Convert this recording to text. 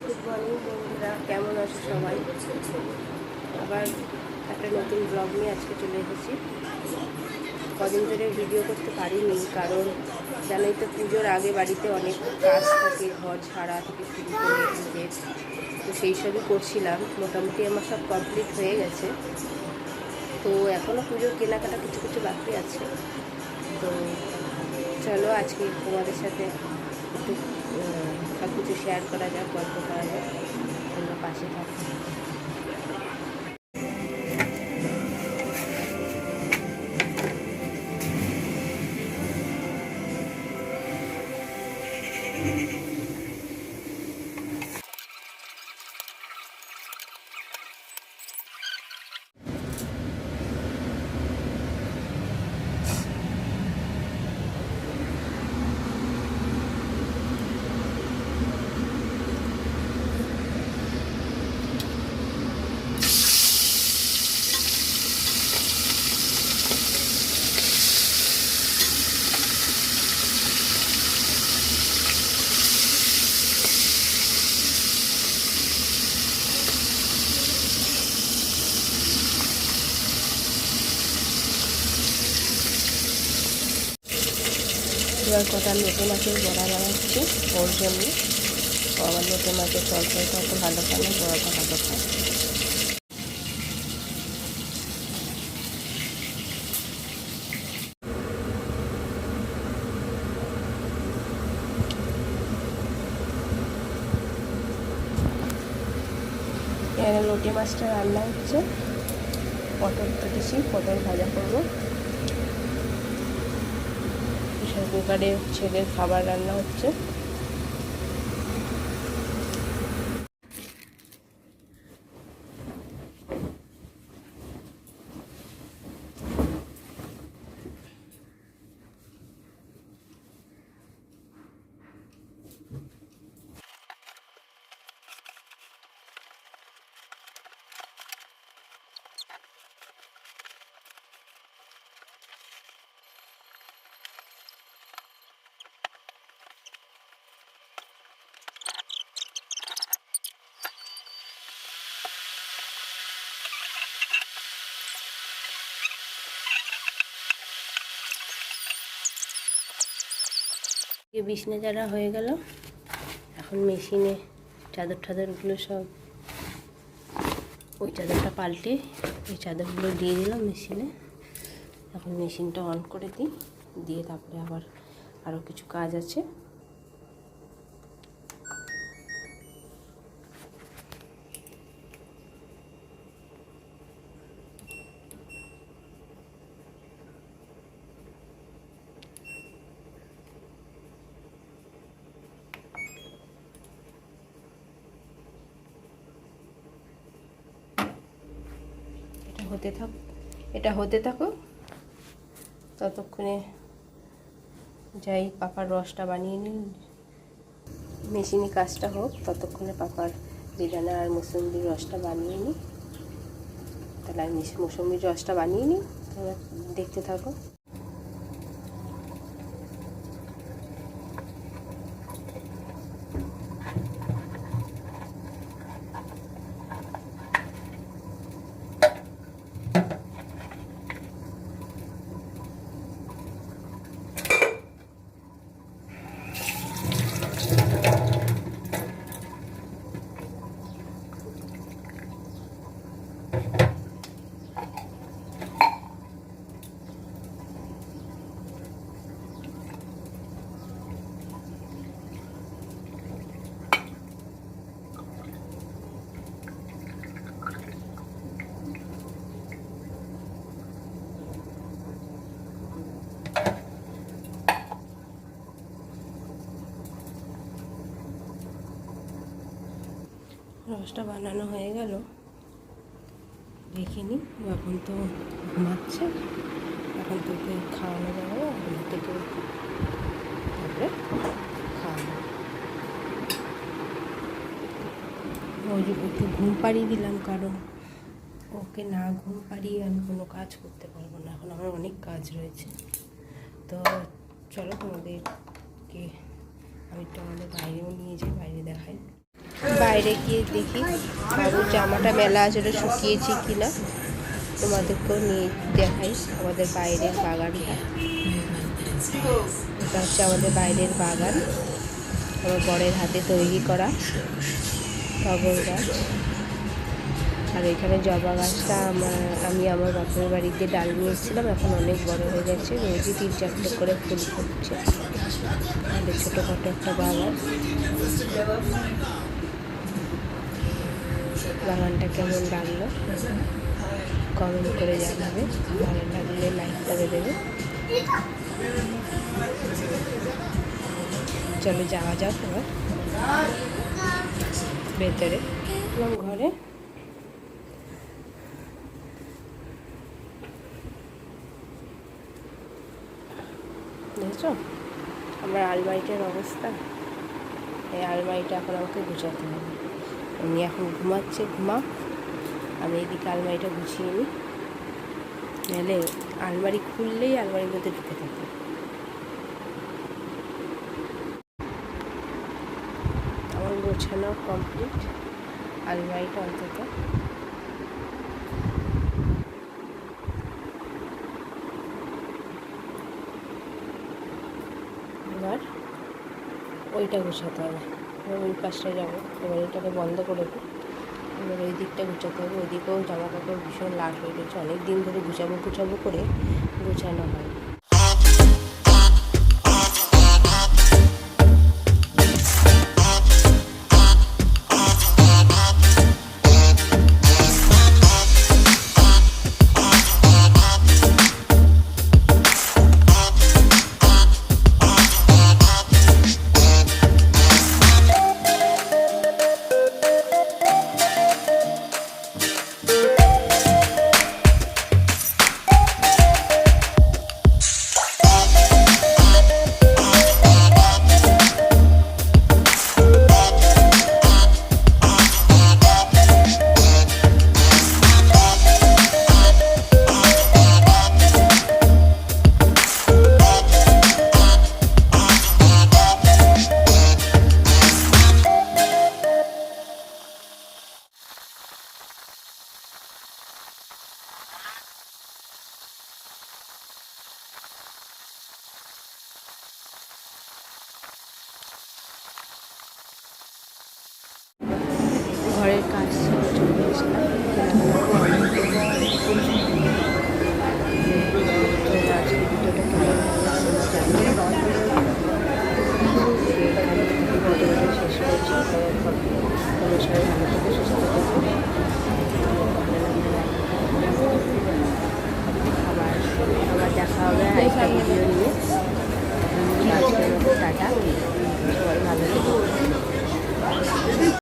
Good morning বন্ধুরা। কেমন আছো সবাই? আবার একটা নতুন ব্লগ নিয়ে আজকে চলে এসেছি। কদিন ধরে ভিডিও করতে পারিনি, কারণ জানোই তো পুজোর আগে বাড়িতে অনেক কাজ থাকে, ঘর ছাড়া থেকে শুরু করে নিজের। তো সেই সবই করছিলাম। মোটামুটি আমার সব কমপ্লিট হয়ে গেছে। তো এখনও পুজোর কেনাকাটা কিছু কিছু বাকি আছে। তো চলো আজকে তোমাদের সাথে সব কিছু শেয়ার করা যাক গল্প করা যাক। এবার কটা লোটে মাছের বড়া বানাচ্ছি, ওর জন্য। আমার লোটে মাছের তরকারিটা অত ভালো খায় না বড়াটা ভালো খায়। লোটে মাছটা রান্না হচ্ছে। পটল কেটেছি, পটল ভাজা করব। প্রেশার কুকারে ছেলের খাবার রান্না হচ্ছে। বিছনা যারা হয়ে গেল। এখন মেশিনে চাদর টাদরগুলো সব ওই চাদরটা পাল্টে ওই চাদরগুলো দিয়ে দিলাম মেশিনে। এখন মেশিনটা অন করে দিই, দিয়ে তারপরে আবার আরও কিছু কাজ আছে এটা হতে থাক, এটা হতে থাকো ততক্ষণে যাই, পাপার রসটা বানিয়ে নিন মেশিনে কাজটা হোক, ততক্ষণে পাপার বেদানা আর মুসম্বির রসটা বানিয়ে নিই। তাহলে আমি মুসম্বির রসটা বানিয়ে নিই, তোমরা দেখতে থাকো। রসটা বানানো হয়ে গেল। দেখিনি এখন তো ঘুমাচ্ছে। এখন তোকে খাওয়ানো যাবে, এখন থেকে তারপরে খাওয়ানো ওই ওকে ঘুম পাড়িয়ে দিলাম কারণ ওকে না ঘুম পাড়িয়ে আমি কোনো কাজ করতে পারব না। এখন আমার অনেক কাজ রয়েছে। তো চলো তোমাদেরকে আমি একটু আমাদের বাইরেও নিয়ে যাই, বাইরে দেখাই। বাইরে গিয়ে দেখি জামাটা মেলা ওটা শুকিয়েছি কিনা। তোমাদেরকেও নিয়ে দেখাই আমাদের বাইরের বাগানটা। এটা হচ্ছে আমাদের বাইরের বাগান। আমার বরের হাতে তৈরি করা টগর গাছ। আর এখানে জবা গাছটা আমার, আমি আমার বাপের বাড়িতে ডাল নিয়ে এসেছিলাম এখন অনেক বড় হয়ে গেছে। রোজই তিন চারটে করে ফুল ফুটছে। আমাদের ছোটোখাটো একটা বাগান। বাগানটা কেমন লাগল? কমেন্ট করে জানাবে। ভালো লাগলে লাইক করে দেবে। চলো যাওয়া যাক এবার। ভেতরে। ঘরে। দেখছ? আমার আলমারিটার অবস্থা। এই আলমারিটা এখন আমাকে গুছাতে হবে। উনি এখন ঘুমাচ্ছে ঘুমা আমি এইদিকে আলমারিটা গুছিয়ে নিই। নাহলে আলমারি খুললেই আলমারির মধ্যে ঢুকে থাকে। আমার গোছানো কমপ্লিট আলমারিটা অন্তত। এবার ওইটা গোছাতে হবে। এবার ওই পাশটা যাব। এবার এটাকে বন্ধ করে দেবো। এবার ওই দিকটা গুছাতে হবে। ওই দিকেও জামা কাপড় ভীষণ লাশ হয়ে গেছে। অনেক দিন ধরে গুছাবো গুছাবো করে গুছানো হয়। ঘরের কাজ শেষ করছি সবাই ভালো থেকে সুস্থ দেখা হবে একটা টাটা। সবাই ভালো থেকে।